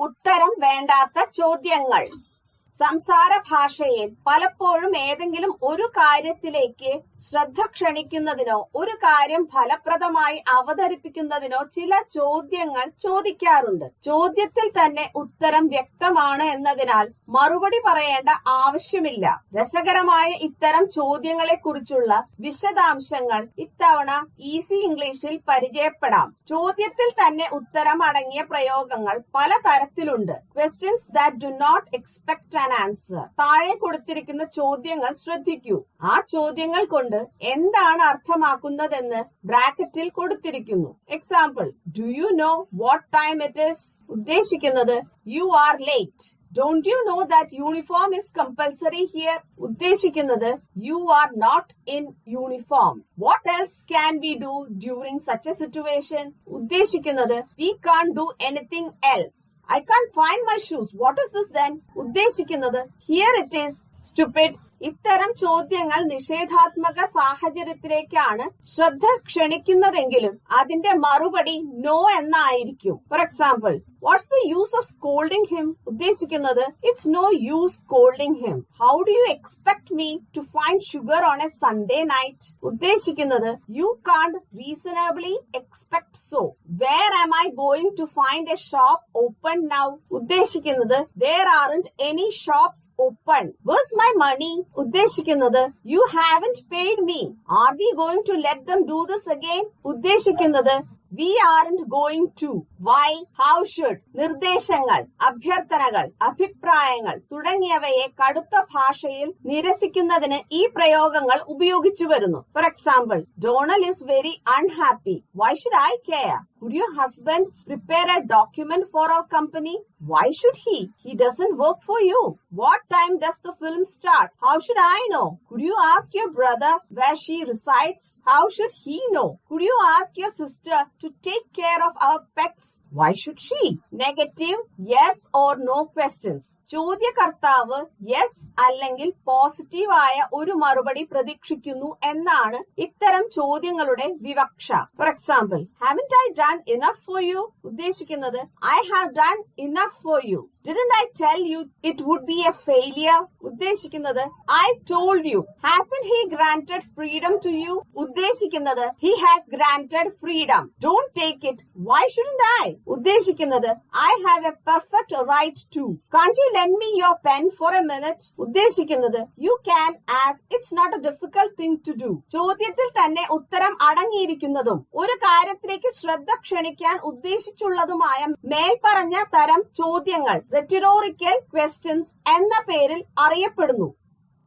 ഉത്തരം വേണ്ടാത്ത ചോദ്യങ്ങൾ. സംസാര ഭാഷയിൽ പലപ്പോഴും ഏതെങ്കിലും ഒരു കാര്യത്തിലേക്ക് ശ്രദ്ധ ക്ഷണിക്കുന്നതിനോ ഒരു കാര്യം ഫലപ്രദമായി അവതരിപ്പിക്കുന്നതിനോ ചില ചോദ്യങ്ങൾ ചോദിക്കാറുണ്ട്. ചോദ്യത്തിൽ തന്നെ ഉത്തരം വ്യക്തമാണ് എന്നതിനാൽ മറുപടി പറയേണ്ട ആവശ്യമില്ല. രസകരമായ ഇത്തരം ചോദ്യങ്ങളെ കുറിച്ചുള്ള വിശദാംശങ്ങൾ ഇത്തവണ ഈസി ഇംഗ്ലീഷിൽ പരിചയപ്പെടാം. ചോദ്യത്തിൽ തന്നെ ഉത്തരം അടങ്ങിയ പ്രയോഗങ്ങൾ പല തരത്തിലുണ്ട് questions that do not expect an answer താഴെ കൊടുത്തിരിക്കുന്ന ചോദ്യങ്ങൾ ശ്രദ്ധിക്കൂ. ആ ചോദ്യങ്ങൾ കൊണ്ട് എന്താണ് അർത്ഥമാക്കുന്നതെന്ന് ബ്രാക്കറ്റിൽ കൊടുത്തിരിക്കുന്നു. Example do you know what time it is ഉദ്ദേശിക്കുന്നത് you are late don't you know that uniform is compulsory here ഉദ്ദേശിക്കുന്നത് you are not in uniform what else can we do during such a situation ഉദ്ദേശിക്കുന്നത് we can't do anything else I can't find my shoes what is this then ഉദ്ദേശിക്കുന്നത് here it is stupid ഇത്തരം ചോദ്യങ്ങൾ നിഷേധാത്മക സാഹചര്യത്തിലേക്കാണ് ശ്രദ്ധ ക്ഷണിക്കുന്നതെങ്കിലും അതിന്റെ മറുപടി no എന്നായിരിക്കും. For example what's the use of scolding him ഉദ്ദേശിക്കുന്നത് it's no use scolding him how do you expect me to find sugar on a Sunday night ഉദ്ദേശിക്കുന്നത് you can't reasonably expect so where am I going to find a shop open now ഉദ്ദേശിക്കുന്നത് there aren't any shops open where's my money ഉദ്ദേശിക്കുന്നത് you haven't paid me are we going to let them do this again ഉദ്ദേശിക്കുന്നത് we aren't going to why how should നിർദ്ദേശങ്ങൾ അഭ്യർത്ഥനകൾ അഭിപ്രായങ്ങൾ തുടങ്ങിയവയെ കടുത്ത ഭാഷയിൽ നിരസിക്കുന്നതിന് ഈ പ്രയോഗങ്ങൾ ഉപയോഗിച്ചു വരുന്നു. For example Donal is very unhappy why should I care Would you husband prepare a document for our company? Why should he? He doesn't work for you. What time does the film start? How should I know? Could you ask your brother where she resides? How should he know? Could you ask your sister to take care of our pets? Why should she? Negative yes or no questions ചോദ്യകർത്താവ് yes അല്ലെങ്കിൽ positive ആയ ഒരു മറുപടി പ്രതീക്ഷിക്കുന്നു എന്നാണ് ഇത്തരം ചോദ്യങ്ങളുടെ വിവക്ഷ. For example haven't I done enough for you ഉദ്ദേശിക്കുന്നത് I have done enough for you didn't I tell you it would be a failure ഉദ്ദേശിക്കുന്നത് I told you hasn't he granted freedom to you ഉദ്ദേശിക്കുന്നത് he has granted freedom don't take it why shouldn't I? ഉദ്ദേശിക്കുന്നത് I have a perfect right to can you lend me your pen for a minute ഉദ്ദേശിക്കുന്നത് you can as it's not a difficult thing to do ചോദ്യത്തിൽ തന്നെ ഉത്തരം അടങ്ങിയിരിക്കുന്നതും ഒരു കാര്യത്തിലേക്ക് ശ്രദ്ധ ക്ഷണിക്കാൻ ഉദ്ദേശിച്ചുള്ളതുമായ മേൽപ്പറഞ്ഞ തരം ചോദ്യങ്ങൾ. റെറ്റിറോറിക്കൽ ക്വസ്റ്റ്യൻസ് എന്ന പേരിൽ അറിയപ്പെടുന്നു.